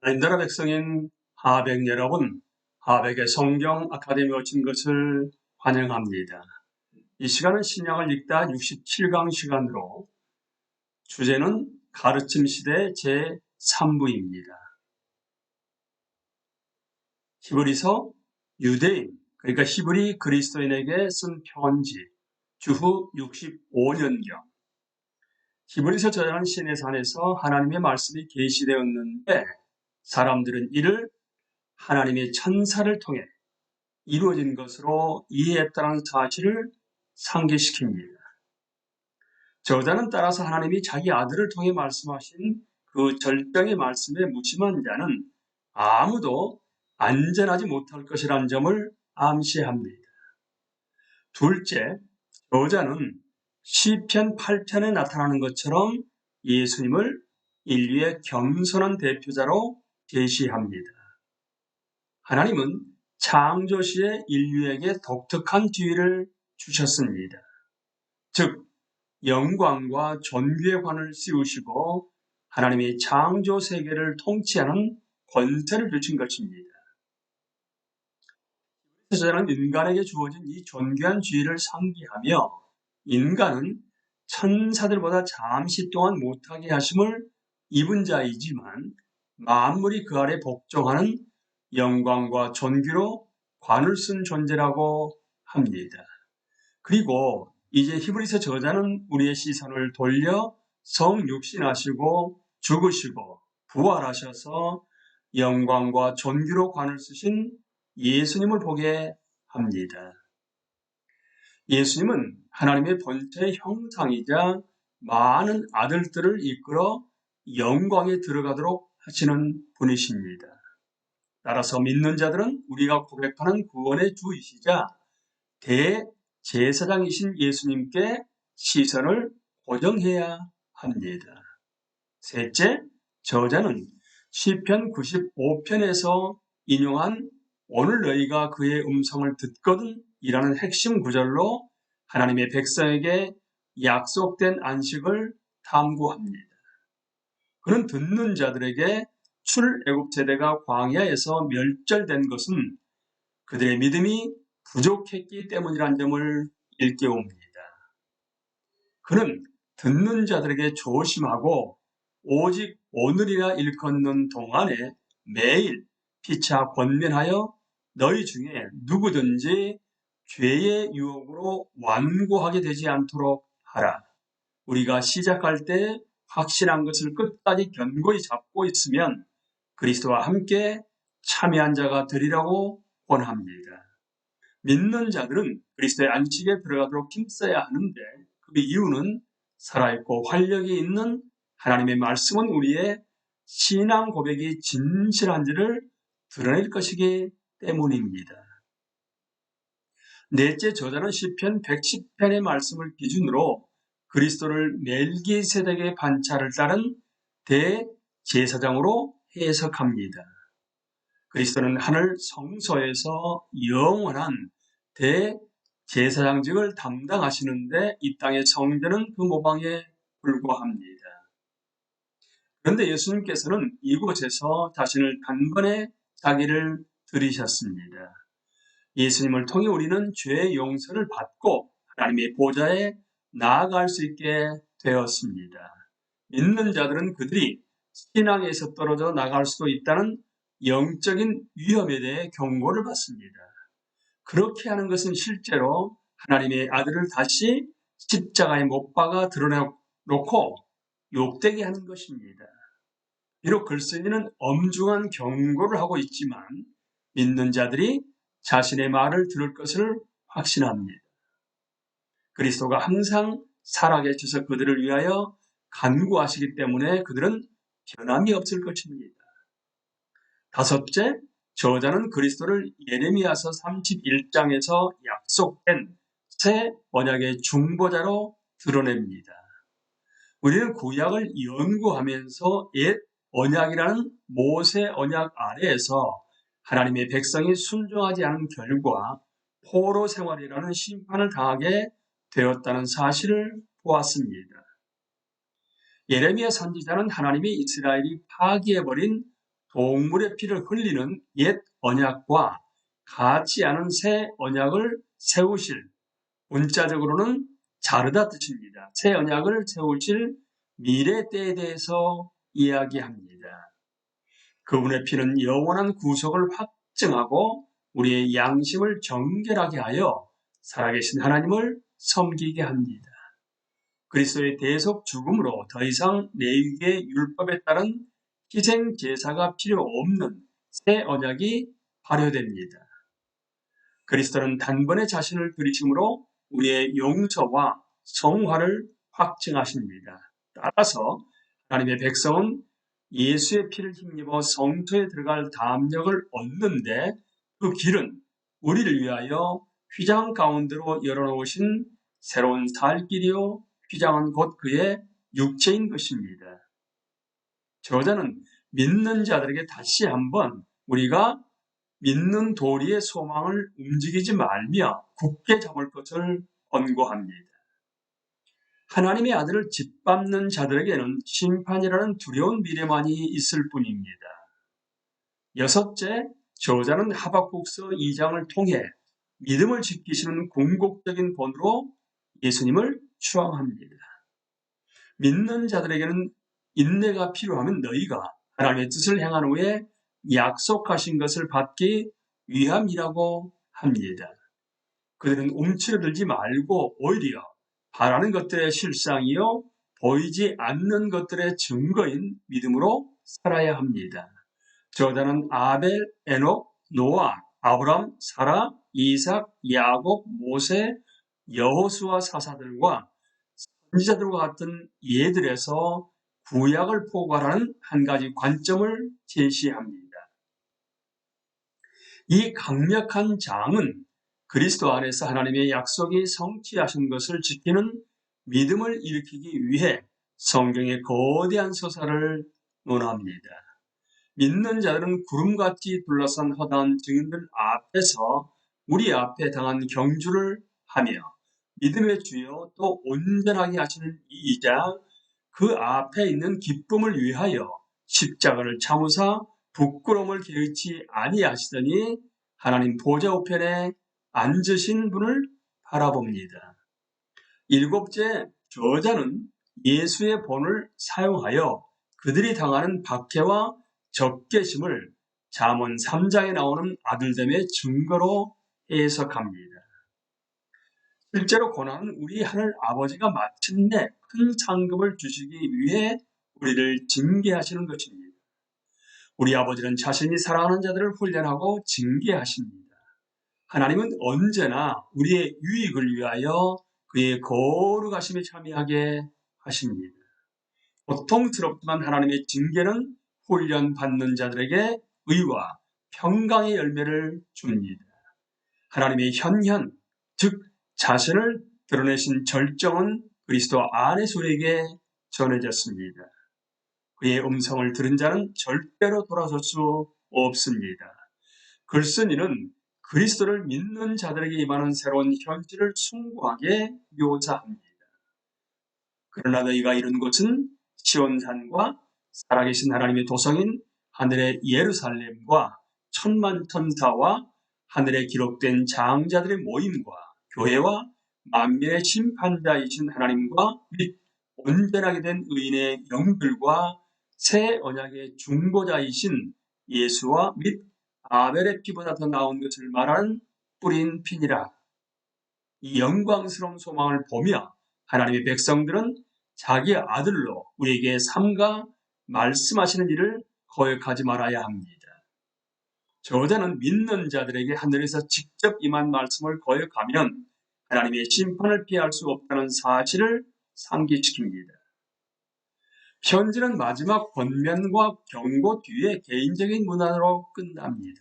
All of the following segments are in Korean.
나라 백성인 하백 여러분, 하백의 성경 아카데미 오신 것을 환영합니다. 이 시간은 신약을 읽다 67강 시간으로 주제는 가르침 시대 제 3부입니다. 히브리서 유대인, 그러니까 히브리 그리스도인에게 쓴 편지, 주후 65년경. 히브리서 저자는 신의 산에서 하나님의 말씀이 계시되었는데 사람들은 이를 하나님의 천사를 통해 이루어진 것으로 이해했다는 사실을 상기시킵니다. 저자는 따라서 하나님이 자기 아들을 통해 말씀하신 그 절정의 말씀에 무심한 자는 아무도 안전하지 못할 것이라는 점을 암시합니다. 둘째, 저자는 시편 8편에 나타나는 것처럼 예수님을 인류의 겸손한 대표자로 제시합니다. 하나님은 창조 시에 인류에게 독특한 지위를 주셨습니다. 즉, 영광과 존귀의 관을 씌우시고 하나님의 창조 세계를 통치하는 권세를 주신 것입니다. 저자는 인간에게 주어진 이 존귀한 지위를 상기하며 인간은 천사들보다 잠시 동안 못하게 하심을 입은 자이지만 만물이 그 아래 복종하는 영광과 존귀로 관을 쓴 존재라고 합니다. 그리고 이제 히브리서 저자는 우리의 시선을 돌려 성육신하시고 죽으시고 부활하셔서 영광과 존귀로 관을 쓰신 예수님을 보게 합니다. 예수님은 하나님의 본체의 형상이자 많은 아들들을 이끌어 영광에 들어가도록 하시는 분이십니다. 따라서 믿는 자들은 우리가 고백하는 구원의 주이시자 대제사장이신 예수님께 시선을 고정해야 합니다. 셋째, 저자는 시편 95편에서 인용한 오늘 너희가 그의 음성을 듣거든 이라는 핵심 구절로 하나님의 백성에게 약속된 안식을 탐구합니다. 그는 듣는 자들에게 출애굽 세대가 광야에서 멸절된 것은 그들의 믿음이 부족했기 때문이라는 점을 일깨웁니다. 그는 듣는 자들에게 조심하고 오직 오늘이라 일컫는 동안에 매일 피차 권면하여 너희 중에 누구든지 죄의 유혹으로 완고하게 되지 않도록 하라. 우리가 시작할 때 확실한 것을 끝까지 견고히 잡고 있으면 그리스도와 함께 참여한 자가 되리라고 권합니다. 믿는 자들은 그리스도의 안식에 들어가도록 힘써야 하는데 그 이유는 살아있고 활력이 있는 하나님의 말씀은 우리의 신앙 고백이 진실한지를 드러낼 것이기 때문입니다. 넷째 저자는 시편 110편의 말씀을 기준으로 그리스도를 멜기세덱의 반차를 따른 대제사장으로 해석합니다. 그리스도는 하늘 성소에서 영원한 대제사장직을 담당하시는데 이 땅의 성전은 그 모방에 불과합니다. 그런데 예수님께서는 이곳에서 자신을 단번에 자기를 들이셨습니다. 예수님을 통해 우리는 죄의 용서를 받고 하나님의 보좌에 나아갈 수 있게 되었습니다. 믿는 자들은 그들이 신앙에서 떨어져 나갈 수도 있다는 영적인 위험에 대해 경고를 받습니다. 그렇게 하는 것은 실제로 하나님의 아들을 다시 십자가에 못 박아 드러내놓고 욕되게 하는 것입니다. 비록 글쓴이는 엄중한 경고를 하고 있지만 믿는 자들이 자신의 말을 들을 것을 확신합니다. 그리스도가 항상 살아계셔서 그들을 위하여 간구하시기 때문에 그들은 변함이 없을 것입니다. 다섯째, 저자는 그리스도를 예레미야서 31장에서 약속된 새 언약의 중보자로 드러냅니다. 우리는 구약을 연구하면서 옛 언약이라는 모세 언약 아래에서 하나님의 백성이 순종하지 않은 결과 포로 생활이라는 심판을 당하게 되었다는 사실을 보았습니다. 예레미야 선지자는 하나님이 이스라엘이 파기해버린 동물의 피를 흘리는 옛 언약과 같지 않은 새 언약을 세우실 문자적으로는 자르다 뜻입니다. 새 언약을 세우실 미래 때에 대해서 이야기합니다. 그분의 피는 영원한 구속을 확증하고 우리의 양심을 정결하게 하여 살아계신 하나님을 섬기게 합니다. 그리스도의 대속 죽음으로 더 이상 레위기의 율법에 따른 희생 제사가 필요 없는 새 언약이 발효됩니다. 그리스도는 단번에 자신을 들이심으로 우리의 용서와 성화를 확증하십니다. 따라서 하나님의 백성은 예수의 피를 힘입어 성토에 들어갈 담력을 얻는데 그 길은 우리를 위하여 휘장 가운데로 열어놓으신 새로운 살 길이요 휘장은 곧 그의 육체인 것입니다. 저자는 믿는 자들에게 다시 한번 우리가 믿는 도리의 소망을 움직이지 말며 굳게 잡을 것을 권고합니다. 하나님의 아들을 짓밟는 자들에게는 심판이라는 두려운 미래만이 있을 뿐입니다. 여섯째, 저자는 하박국서 2장을 통해 믿음을 지키시는 궁극적인 본으로 예수님을 추앙합니다. 믿는 자들에게는 인내가 필요하면 너희가 하나님의 뜻을 행한 후에 약속하신 것을 받기 위함이라고 합니다. 그들은 움츠러들지 말고 오히려 바라는 것들의 실상이요 보이지 않는 것들의 증거인 믿음으로 살아야 합니다. 저자는 아벨, 에녹, 노아, 아브람, 사라, 이삭, 야곱, 모세, 여호수아 사사들과 선지자들과 같은 예들에서 구약을 포괄하는 한 가지 관점을 제시합니다. 이 강력한 장은 그리스도 안에서 하나님의 약속이 성취하신 것을 지키는 믿음을 일으키기 위해 성경의 거대한 서사를 논합니다. 믿는 자들은 구름같이 둘러싼 허다한 증인들 앞에서 우리 앞에 당한 경주를 하며 믿음의 주여 또 온전하게 하시는 이이자 그 앞에 있는 기쁨을 위하여 십자가를 참으사 부끄러움을 개의치 아니하시더니 하나님 보좌 우편에 앉으신 분을 바라봅니다. 일곱째, 저자는 예수의 본을 사용하여 그들이 당하는 박해와 적개심을 잠언 3장에 나오는 아들됨의 증거로 해석합니다. 실제로 고난은 우리 하늘 아버지가 마침내 큰 상급을 주시기 위해 우리를 징계하시는 것입니다. 우리 아버지는 자신이 사랑하는 자들을 훈련하고 징계하십니다. 하나님은 언제나 우리의 유익을 위하여 그의 거룩하심에 참여하게 하십니다. 고통스럽지만 하나님의 징계는 훈련받는 자들에게 의와 평강의 열매를 줍니다. 하나님의 현현, 즉 자신을 드러내신 절정은 그리스도 안에서 우리에게 전해졌습니다. 그의 음성을 들은 자는 절대로 돌아설 수 없습니다. 글쓴이는 그리스도를 믿는 자들에게 임하는 새로운 현실을 숭고하게 묘사합니다. 그러나 너희가 이룬 것은 시온산과 살아계신 하나님의 도성인 하늘의 예루살렘과 천만 천사와 하늘에 기록된 장자들의 모임과 교회와 만민의 심판자이신 하나님과 및 온전하게 된 의인의 영들과 새 언약의 중보자이신 예수와 및 아벨의 피보다 더 나은 것을 말하는 뿌린 피니라. 이 영광스러운 소망을 보며 하나님의 백성들은 자기 아들로 우리에게 삼가 말씀하시는 일을 거역하지 말아야 합니다. 저자는 믿는 자들에게 하늘에서 직접 임한 말씀을 거역하면 하나님의 심판을 피할 수 없다는 사실을 상기시킵니다. 편지는 마지막 권면과 경고 뒤에 개인적인 문안으로 끝납니다.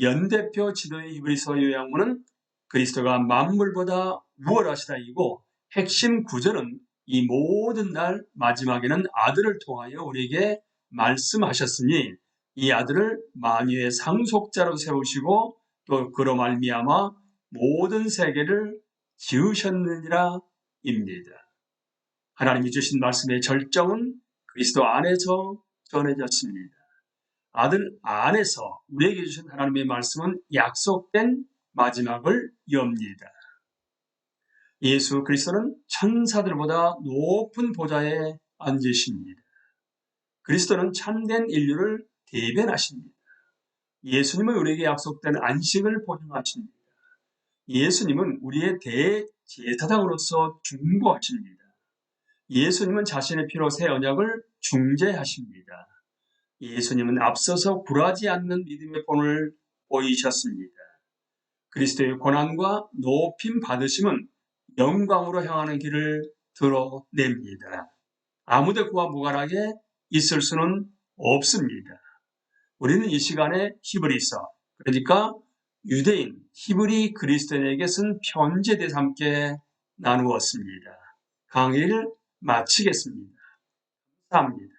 연대표 지도의 히브리서 요양문은 그리스도가 만물보다 우월하시다이고 핵심 구절은 이 모든 날 마지막에는 아들을 통하여 우리에게 말씀하셨으니 이 아들을 만유의 상속자로 세우시고 또 그로 말미암아 모든 세계를 지으셨느니라 입니다. 하나님이 주신 말씀의 절정은 그리스도 안에서 전해졌습니다. 아들 안에서 우리에게 주신 하나님의 말씀은 약속된 마지막을 엽니다. 예수 그리스도는 천사들보다 높은 보좌에 앉으십니다. 그리스도는 참된 인류를 대변하십니다. 예수님은 우리에게 약속된 안식을 보증하십니다. 예수님은 우리의 대제사장으로서 중보하십니다. 예수님은 자신의 피로 새 언약을 중재하십니다. 예수님은 앞서서 굴하지 않는 믿음의 본을 보이셨습니다. 그리스도의 고난과 높임 받으심은 영광으로 향하는 길을 드러냅니다. 아무데 그와 무관하게 있을 수는 없습니다. 우리는 이 시간에 히브리서, 그러니까 유대인, 히브리 그리스도인에게 쓴 편지에 대해서 함께 나누었습니다. 강의를 마치겠습니다. 감사합니다.